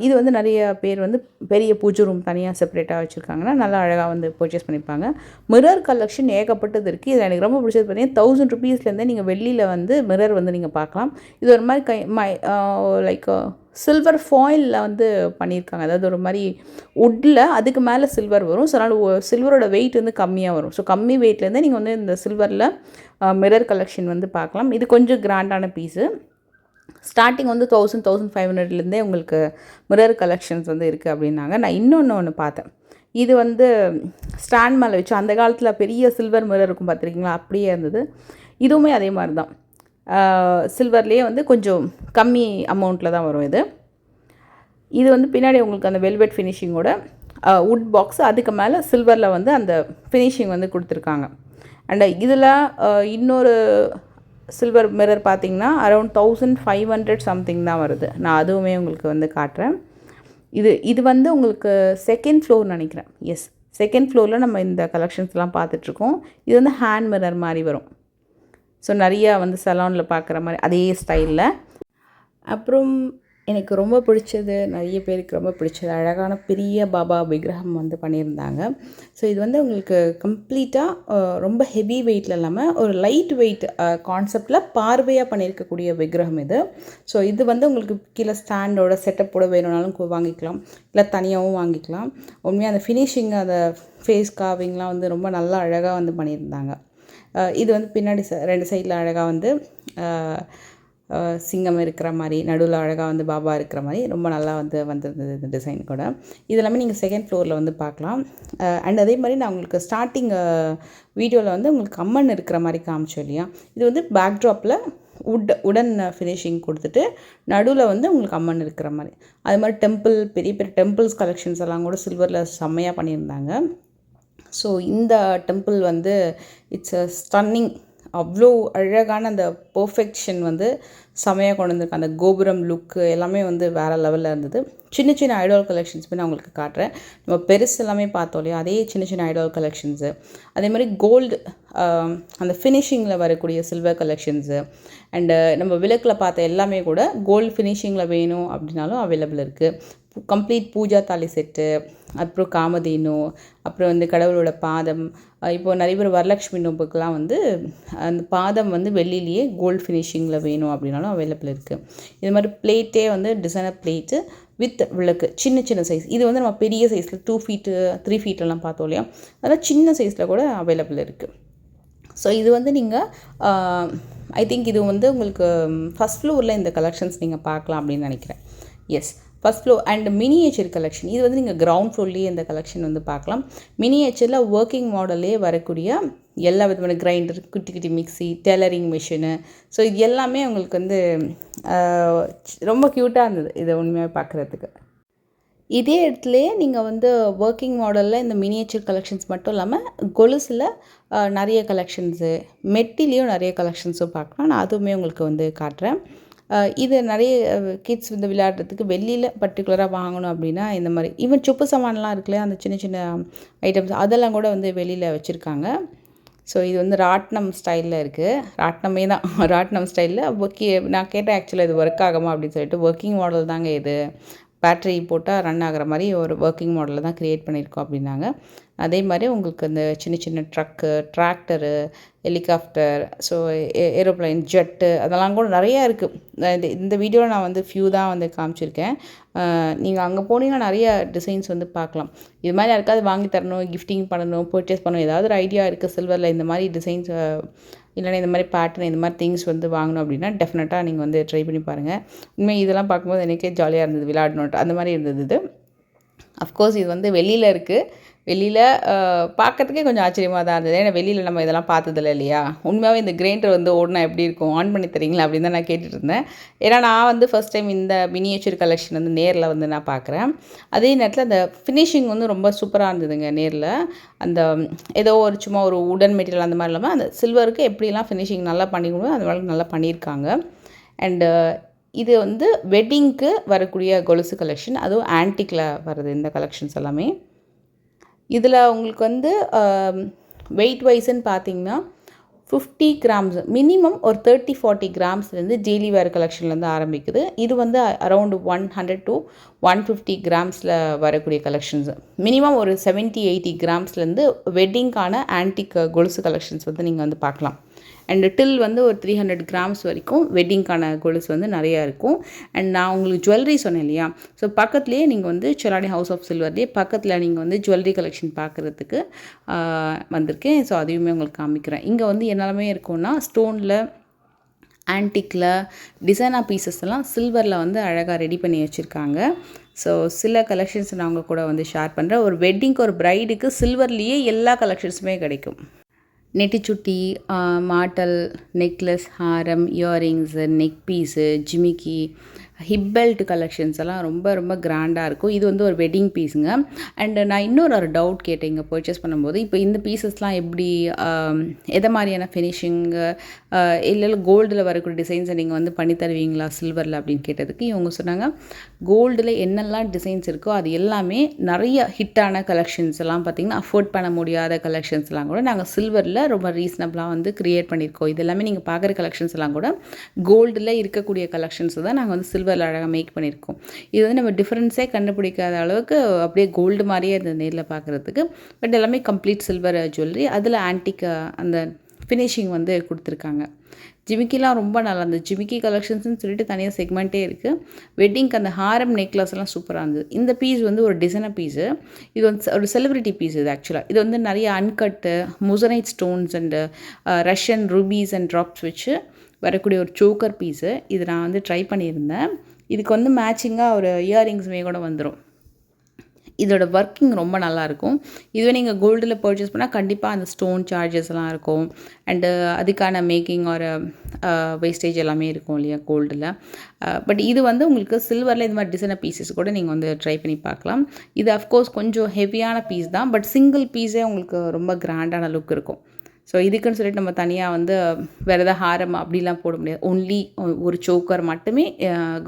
இது வந்து நிறைய பேர் வந்து பெரிய பூஜை ரூம் தனியாக செப்பரேட்டாக வச்சுருக்காங்கன்னா நல்லா அழகாக வந்து பர்ச்சேஸ் பண்ணிப்பாங்க. மிரர் கலெக்ஷன் ஏகப்பட்டது இருக்குது இது எனக்கு ரொம்ப பிடிச்சது பார்த்தீங்கன்னா தௌசண்ட் ருபீஸ்லேருந்தே நீங்கள் வெளியில் வந்து மிரர் வந்து நீங்கள் பார்க்கலாம். இது ஒரு மாதிரி கை மை லைக் சில்வர் ஃபாயிலில் வந்து பண்ணியிருக்காங்க. அதாவது ஒரு மாதிரி உட்டில் அதுக்கு மேலே சில்வர் வரும். ஸோ அதனால் சில்வரோட வெயிட் வந்து கம்மியாக வரும். ஸோ கம்மி வெயிட்லேருந்து நீங்கள் வந்து இந்த சில்வரில் மிரர் கலெக்ஷன் வந்து பார்க்கலாம். இது கொஞ்சம் கிராண்டான பீஸு ஸ்டார்டிங் வந்து தௌசண்ட் தௌசண்ட் ஃபைவ் ஹண்ட்ரட்லேருந்தே உங்களுக்கு மிரர் கலெக்ஷன்ஸ் வந்து இருக்குது அப்படின்னாங்க. நான் இன்னொன்று ஒன்று பார்த்தேன். இது வந்து ஸ்டாண்ட் மேலே வச்சு அந்த காலத்தில் பெரிய சில்வர் மிரர் இருக்கும் பார்த்துருக்கீங்களா அப்படியே இருந்தது. இதுவுமே அதே மாதிரி தான். சில்வர்லேயே வந்து கொஞ்சம் கம்மி அமௌண்ட்டில் தான் வரும் இது. இது வந்து பின்னாடி உங்களுக்கு அந்த வெல்வெட் ஃபினிஷிங்கோட உட் பாக்ஸ் அதுக்கு மேலே சில்வரில் வந்து அந்த ஃபினிஷிங் வந்து கொடுத்துருக்காங்க. அண்ட் இதில் இன்னொரு சில்வர் மிரர் பார்த்திங்கன்னா around thousand five hundred something தான் வருது. நான் அதுவுமே உங்களுக்கு வந்து காட்டுறேன். இது இது வந்து உங்களுக்கு செகண்ட் ஃப்ளோர் நினைக்கிறேன். எஸ் செகண்ட் ஃப்ளோரில் நம்ம இந்த கலெக்ஷன்ஸ்லாம் பார்த்துட்ருக்கோம் இது வந்து ஹேண்ட் மிரர் மாதிரி வரும். ஸோ நிறையா வந்து சலானில் பார்க்குற மாதிரி அதே ஸ்டைலில் அப்புறம் எனக்கு ரொம்ப பிடிச்சது நிறைய பேருக்கு ரொம்ப பிடிச்சது அழகான பெரிய பாபா விக்கிரகம் வந்து பண்ணியிருந்தாங்க. ஸோ இது வந்து உங்களுக்கு கம்ப்ளீட்டாக ரொம்ப ஹெவி வெயிட்டில் இல்லாமல் ஒரு லைட் வெயிட் கான்செப்டில் பார்வையாக பண்ணியிருக்கக்கூடிய விக்கிரகம் இது. ஸோ இது வந்து உங்களுக்கு கீழே ஸ்டாண்டோட செட்டப்போட வேணும்னாலும் வாங்கிக்கலாம். இல்லை தனியாகவும் வாங்கிக்கலாம். உண்மையாக அந்த ஃபினிஷிங் அந்த ஃபேஸ் காவிங்லாம் வந்து ரொம்ப நல்லா அழகாக வந்து பண்ணியிருந்தாங்க. இது வந்து பின்னாடி ரெண்டு சைடில் அழகாக வந்து சிங்கம் இருக்கிற மாதிரி நடுவில் அழகாக வந்து பாபா இருக்கிற மாதிரி ரொம்ப நல்லா வந்து வந்திருந்தது இந்த டிசைன் கூட. இது எல்லாமே நீங்கள் செகண்ட் ஃப்ளோரில் வந்து பார்க்கலாம். அண்ட் அதே மாதிரி நான் உங்களுக்கு ஸ்டார்டிங் வீடியோவில் வந்து உங்களுக்கு அம்மன் இருக்கிற மாதிரி காமிச்சோம் இல்லையா? இது வந்து பேக்ட்ராப்பில் உட் உடன் ஃபினிஷிங் கொடுத்துட்டு நடுவில் வந்து உங்களுக்கு அம்மன் இருக்கிற மாதிரி. அது மாதிரி டெம்பிள் பெரிய பெரிய டெம்பிள்ஸ் கலெக்ஷன்ஸ் எல்லாம் கூட சில்வரில் செம்மையாக பண்ணியிருந்தாங்க. ஸோ இந்த டெம்பிள் வந்து இட்ஸ் அ ஸ்டன்னிங் அவ்வளோ அழகான அந்த பர்ஃபெக்ஷன் வந்து செமையாக கொண்டு வந்திருக்கு. அந்த கோபுரம் லுக்கு எல்லாமே வந்து வேறு லெவலில் இருந்தது. சின்ன சின்ன ஐடால் கலெக்ஷன்ஸ் நான் உங்களுக்கு காட்டுறேன். நம்ம பெருசு எல்லாமே பார்த்தோம் இல்லையா? அதே சின்ன சின்ன ஐடால் கலெக்ஷன்ஸு அதே மாதிரி கோல்டு அந்த ஃபினிஷிங்கில் வரக்கூடிய சில்வர் கலெக்ஷன்ஸு அண்டு நம்ம விளக்கில் பார்த்த எல்லாமே கூட கோல்டு ஃபினிஷிங்கில் வேணும் அப்படின்னாலும் அவைலபிள் இருக்குது கம்ப்ளீட் பூஜா தாலி செட்டு அப்புறம் காமதேனு அப்புறம் வந்து கடவுளோட பாதம் இப்போது நிறைய பேர் வரலக்ஷ்மி நோம்புக்கெலாம் வந்து அந்த பாதம் வந்து வெள்ளிலேயே கோல்டு ஃபினிஷிங்கில் வேணும் அப்படின்னாலும் அவைலபிள் இருக்குது இது மாதிரி பிளேட்டே வந்து டிசைனர் பிளேட்டு வித் விளக்கு சின்ன சின்ன சைஸ் இது வந்து நம்ம பெரிய சைஸில் டூ ஃபீட்டு த்ரீ ஃபீட்டெல்லாம் பார்த்தோம் இல்லையா? அதெல்லாம் சின்ன சைஸில் கூட அவைலபிள் இருக்குது ஸோ இது வந்து நீங்கள் ஐ திங்க் இது வந்து உங்களுக்கு ஃபஸ்ட் ஃப்ளோரில் இந்த கலெக்ஷன்ஸ் நீங்கள் பார்க்கலாம் அப்படின்னு நினைக்கிறேன். Yes first floor and miniature collection இது வந்து நீங்கள் கிரவுண்ட் ஃப்ளோர்லேயே இந்த கலெக்ஷன் வந்து பார்க்கலாம். மினியேச்சரில் ஒர்க்கிங் மாடல்லே வரக்கூடிய எல்லா விதமான கிரைண்டர் குட்டி குட்டி மிக்சி டெய்லரிங் மிஷினு ஸோ இது எல்லாமே உங்களுக்கு வந்து ரொம்ப க்யூட்டாக இருந்தது. இதை உண்மையாக பார்க்குறதுக்கு. இதே இடத்துலையே நீங்கள் வந்து ஒர்க்கிங் மாடலில் இந்த மினியேச்சர் கலெக்ஷன்ஸ் மட்டும் இல்லாமல் கொலுசில் நிறைய கலெக்ஷன்ஸு மெட்டிலையும் நிறைய கலெக்ஷன்ஸும் பார்க்கலாம். நான் அதுவுமே உங்களுக்கு வந்து காட்டுறேன். இது நிறைய கிட்ஸ் வந்து விளையாடுறதுக்கு வெளியில் பர்டிகுலராக வாங்கணும் அப்படின்னா இந்த மாதிரி. ஈவன் சொப்பு சாமான்லாம் இருக்குல்ல அந்த சின்ன சின்ன ஐட்டம்ஸ் அதெல்லாம் கூட வந்து வெளியில் வச்சுருக்காங்க. ஸோ இது வந்து ராட்னம் ஸ்டைலில் இருக்குது ராட்னமே தான். ராட்னம் ஸ்டைலில் ஒர்க்கி நான் கேட்டேன் ஆக்சுவலாக இது ஒர்க் ஆகுமா அப்படின்னு சொல்லிட்டு ஒர்க்கிங் மாடல் தாங்க இது. பேட்ரி போட்டால் ரன் ஆகிற மாதிரி ஒரு ஒர்க்கிங் மாடலில் தான் க்ரியேட் பண்ணியிருக்கோம் அப்படின்னாங்க. அதே மாதிரி உங்களுக்கு இந்த சின்ன சின்ன truck tractor helicopter so aeroplane jet அதெல்லாம் கூட நிறையா இருக்குது இந்த வீடியோவில் நான் வந்து ஃபியூ தான் வந்து காமிச்சிருக்கேன். நீங்கள் அங்கே போனீங்கன்னா நிறைய டிசைன்ஸ் வந்து பார்க்கலாம். இது மாதிரி யாருக்காவது வாங்கி தரணும் கிஃப்டிங் பண்ணணும் பர்ச்சேஸ் பண்ணணும் ஏதாவது ஒரு ஐடியா இருக்குது சில்வரில் இந்த மாதிரி டிசைன்ஸ் இல்லைன்னா இந்த மாதிரி பேட்டர்ன் இந்த மாதிரி திங்ஸ் வந்து வாங்கணும் அப்படின்னா டெஃபினட்டாக நீங்கள் வந்து ட்ரை பண்ணி பாருங்கள் உண்மை இதெல்லாம் பார்க்கும்போது எனக்கே ஜாலியாக இருந்தது விளையாடணும் அந்த மாதிரி இருந்தது இது. அஃப்கோர்ஸ் இது வந்து வெளியில் இருக்குது வெளியில் பார்க்கறதுக்கே கொஞ்சம் ஆச்சரியமாக தான் இருந்தது. ஏன்னா வெளியில் நம்ம இதெல்லாம் பார்த்ததில்ல இல்லையா? உண்மையாகவே இந்த கிரைண்டர் வந்து ஓடினா எப்படி இருக்கும்? ஆன் பண்ணி தரீங்களா? அப்படின்னு தான் நான் கேட்டுட்டு இருந்தேன். ஏன்னா நான் வந்து ஃபஸ்ட் டைம் இந்த மினியேச்சர் கலெக்ஷன் வந்து நேரில் வந்து நான் பார்க்குறேன் அதே நேரத்தில் அந்த ஃபினிஷிங் வந்து ரொம்ப சூப்பராக இருந்ததுங்க நேரில். அந்த ஏதோ ஒரு சும்மா ஒரு உடன் மெட்டீரியல் அந்த மாதிரி இல்லாமல் அந்த சில்வருக்கு எப்படிலாம் ஃபினிஷிங் நல்லா பண்ணிக்கணும் அந்த மாதிரி நல்லா பண்ணியிருக்காங்க. அண்டு இது வந்து வெட்டிங்க்கு வரக்கூடிய கொலுசு கலெக்ஷன் அதுவும் ஆன்டிக்கில் வருது இந்த கலெக்ஷன்ஸ் எல்லாமே. இதில் உங்களுக்கு வந்து வெயிட் வைஸ்ன்னு பார்த்தீங்கன்னா ஃபிஃப்டி கிராம்ஸ் மினிமம் ஒரு தேர்ட்டி ஃபார்ட்டி கிராம்ஸ்லேருந்து ஜெய்லி வேர் கலெக்ஷன்லேருந்து ஆரம்பிக்குது. இது வந்து around one hundred to one fifty கிராம்ஸில் வரக்கூடிய கலெக்ஷன்ஸ் மினிமம் ஒரு செவன்ட்டி எயிட்டி கிராம்ஸ்லேருந்து வெட்டிங்க்கான ஆன்டிக் கொலுசு கலெக்ஷன்ஸ் வந்து நீங்கள் வந்து பார்க்கலாம். அண்டு டில் வந்து ஒரு த்ரீ ஹண்ட்ரட் கிராம்ஸ் வரைக்கும் வெட்டிங்க்கான கொலுசு வந்து நிறையா இருக்கும். அண்ட் நான் உங்களுக்கு ஜுவல்லரி சொன்னேன் இல்லையா? ஸோ பக்கத்துலேயே நீங்கள் வந்து செலாடி ஹவுஸ் ஆஃப் சில்வர்லேயே பக்கத்தில் நீங்கள் வந்து ஜுவல்லரி கலெக்ஷன் பார்க்குறதுக்கு வந்திருக்கேன். ஸோ அதையுமே உங்களுக்கு காமிக்கிறேன். இங்கே வந்து என்னெல்லாமே இருக்கும்னா ஸ்டோனில் ஆன்டிக்கில் டிசைனாக பீசஸ் எல்லாம் சில்வரில் வந்து அழகாக ரெடி பண்ணி வச்சுருக்காங்க. ஸோ சில கலெக்ஷன்ஸ் நான் அவங்க கூட வந்து ஷேர் பண்ணுறேன் ஒரு வெட்டிங்க்கு ஒரு ப்ரைடுக்கு சில்வர்லேயே எல்லா கலெக்ஷன்ஸுமே கிடைக்கும். நெட்டிச்சுட்டி மாட்டல் நெக்லஸ் ஹாரம் இயரிங்ஸு நெக் பீஸு ஜிமிக்கி ஹிப் பெல்ட் கலெக்ஷன்ஸ் எல்லாம் ரொம்ப ரொம்ப கிராண்டாக இருக்கும். இது வந்து ஒரு வெட்டிங் பீஸுங்க அண்டு நான் இன்னொரு ஒரு டவுட் கேட்டேன் இங்கே பர்ச்சேஸ் பண்ணும்போது. இப்போ இந்த பீசஸ்லாம் எப்படி எதை மாதிரியான ஃபினிஷிங்கு இல்லை கோல்டில் வரக்கூடிய டிசைன்ஸை நீங்கள் வந்து பண்ணி தருவீங்களா சில்வரில் அப்படின்னு கேட்டதுக்கு இவங்க சொன்னாங்க கோல்டில் என்னெல்லாம் டிசைன்ஸ் இருக்கோ அது எல்லாமே நிறைய ஹிட்டான கலெக்ஷன்ஸ் எல்லாம் பார்த்திங்கன்னா அஃபோர்ட் பண்ண முடியாத கலெக்ஷன்ஸ்லாம் கூட நாங்கள் சில்வரில் ரொம்ப ரீசனபிளாக வந்து க்ரியேட் பண்ணியிருக்கோம். இது எல்லாமே நீங்கள் பார்க்குற கலெக்ஷன்ஸ் எல்லாம் கூட கோல்டில் இருக்கக்கூடிய கலெக்ஷன்ஸ் தான் நாங்கள் வந்து சில்வரில் அழகாக மேக் பண்ணியிருக்கோம் இது வந்து நம்ம டிஃப்ரென்ஸே கண்டுபிடிக்காத அளவுக்கு அப்படியே கோல்டு மாதிரியே இருந்தது நேரில் பார்க்குறதுக்கு பட் எல்லாமே கம்ப்ளீட் சில்வர் ஜுவல்லரி அதில் ஆன்டிக் அந்த ஃபினிஷிங் வந்து கொடுத்துருக்காங்க. ஜிமிக்கிலாம் ரொம்ப நல்லா இருந்தது. ஜிமிக்கி கலெக்ஷன்ஸ்னு சொல்லிட்டு தனியாக செக்மெண்ட்டே இருக்குது வெட்டிங்க்கு அந்த ஹாரம் நெக்லஸ் எல்லாம் சூப்பராக இருந்தது. இந்த பீஸ் வந்து ஒரு டிசைனர் பீஸு இது வந்து ஒரு செலிப்ரிட்டி பீஸ் இது ஆக்சுவலாக இது வந்து நிறைய uncut moissanite stones and Russian rubies and drops வச்சு வரக்கூடிய ஒரு சோக்கர் பீஸு இது நான் வந்து ட்ரை பண்ணியிருந்தேன். இதுக்கு வந்து மேட்சிங்காக ஒரு இயரிங்ஸுமே கூட வந்துடும் இதோட ஒர்க்கிங் ரொம்ப நல்லாயிருக்கும் இதுவே நீங்கள் கோல்டில் பர்ச்சேஸ் பண்ணால் கண்டிப்பாக அந்த ஸ்டோன் சார்ஜஸ்லாம் இருக்கும். அண்டு uh, அதுக்கான மேக்கிங் ஒரு வேஸ்டேஜ் எல்லாமே இருக்கும் இல்லையா கோல்டில் பட் uh, இது வந்து உங்களுக்கு சில்வரில் இது மாதிரி டிசைனர் பீசஸ் கூட நீங்கள் வந்து ட்ரை பண்ணி பார்க்கலாம். இது அஃப்கோர்ஸ் கொஞ்சம் ஹெவியான பீஸ் தான். பட் சிங்கிள் பீஸே உங்களுக்கு ரொம்ப கிராண்டான லுக் இருக்கும். ஸோ இதுக்குன்னு சொல்லிட்டு நம்ம தனியாக வந்து வேறு எதாவது ஹாரம் அப்படிலாம் போட முடியாது. ஒன்லி ஒரு சோக்கர் மட்டுமே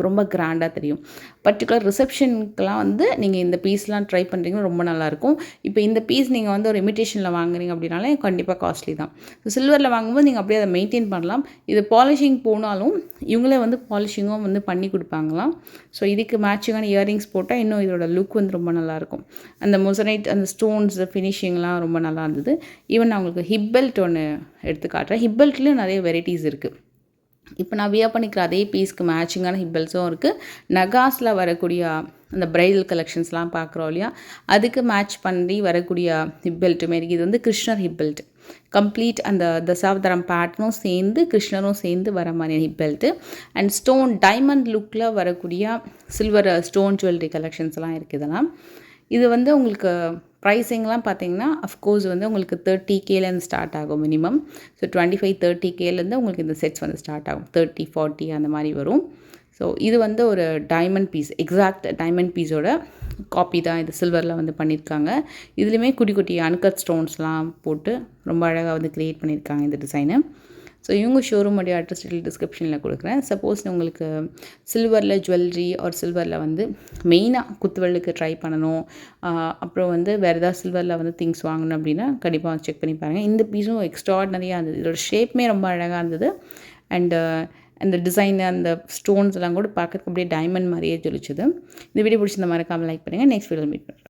ரொம்ப கிராண்டாக தெரியும். பர்டிகுலர் ரிசப்ஷனுக்கெலாம் வந்து நீங்கள் இந்த பீஸ்லாம் ட்ரை பண்ணுறீங்கன்னா ரொம்ப நல்லாயிருக்கும். இப்போ இந்த பீஸ் நீங்கள் வந்து ஒரு இமிட்டேஷனில் வாங்குறீங்க அப்படின்னாலே கண்டிப்பாக காஸ்ட்லி தான். ஸோ சில்வரில் வாங்கும்போது நீங்கள் அப்படியே அதை மெயின்டைன் பண்ணலாம். இது பாலிஷிங் போனாலும் இவங்களே வந்து பாலிஷிங்கும் வந்து பண்ணி கொடுப்பாங்களாம். ஸோ இதுக்கு மேட்சிங்கான இயரிங்ஸ் போட்டால் இன்னும் இதோட லுக் வந்து ரொம்ப நல்லாயிருக்கும். அந்த மொசனைட் அந்த ஸ்டோன்ஸ் ஃபினிஷிங்லாம் ரொம்ப நல்லா இருந்தது. ஈவன் அவங்களுக்கு ஹிப்பல் ஹிப்பல்ட் ஒன்று எடுத்து காட்டுறேன். ஹிப்பல்ட்லேயும் நிறைய வெரைட்டிஸ் இருக்குது இப்போ நான் வியர் பண்ணிக்கிற அதே பீஸ்க்கு மேட்சிங்கான ஹிப்பல்ஸும் இருக்குது நகாஸில் வரக்கூடிய அந்த பிரைடல் கலெக்ஷன்ஸ்லாம் பார்க்குறோம் இல்லையா? அதுக்கு மேட்ச் பண்ணி வரக்கூடிய ஹிப்பெல்ட்டுமே இருக்குது இது வந்து கிருஷ்ணர் ஹிப்பெல்ட் கம்ப்ளீட் அந்த தசாவதாரம் பேட்டர்னும் சேர்ந்து கிருஷ்ணரும் சேர்ந்து வர மாதிரி ஹிப்பெல்ட்டு அண்ட் ஸ்டோன் டைமண்ட் லுக்கில் வரக்கூடிய சில்வர் ஸ்டோன் ஜுவல்லரி கலெக்ஷன்ஸ்லாம் இருக்குது இதெல்லாம். இது வந்து உங்களுக்கு ப்ரைஸிங்லாம் பார்த்தீங்கன்னா அஃப்கோர்ஸ் வந்து உங்களுக்கு தேர்ட்டி கேலேருந்து ஸ்டார்ட் ஆகும் minimum so twenty five thirty கேலேருந்து உங்களுக்கு இந்த செட்ஸ் வந்து ஸ்டார்ட் ஆகும். தேர்ட்டி ஃபார்ட்டி அந்த மாதிரி வரும். ஸோ இது வந்து ஒரு டைமண்ட் பீஸ் எக்ஸாக்ட் டைமண்ட் பீஸோட காப்பி தான் இது சில்வரில் வந்து பண்ணியிருக்காங்க இதுலேயுமே குட்டி குட்டி அன்கட் ஸ்டோன்ஸ்லாம் போட்டு ரொம்ப அழகாக வந்து க்ரியேட் பண்ணியிருக்காங்க இந்த டிசைனு ஸோ இவங்க ஷோரூமோடைய அட்ரஸ் டீட்டெயில் டிஸ்கிரிப்ஷனில் கொடுக்குறேன். சப்போஸ் உங்களுக்கு சில்வரில் ஜுவல்லரி ஒரு சில்வரில் வந்து மெயினாக குத்துவெள்ளுக்கு ட்ரை பண்ணணும். அப்புறம் வந்து வேறு ஏதாவது சில்வரில் வந்து திங்ஸ் வாங்கணும் அப்படின்னா கண்டிப்பாக செக் பண்ணி பாருங்கள் இந்த பீஸும் எக்ஸ்ட்ராடினரியாக இருந்தது. இதோட ஷேப்புமே ரொம்ப அழகாக இருந்தது. அண்டு அந்த டிசைன் அந்த ஸ்டோன்ஸ் எல்லாம் கூட பார்க்கறதுக்கு அப்படியே டைமண்ட் மாதிரியே ஜொலிச்சுது. இந்த வீடியோ பிடிச்சிருந்த மறக்காமல் லைக் பண்ணுங்கள் நெக்ஸ்ட் வீடியோ மீட் பண்ணுறேன்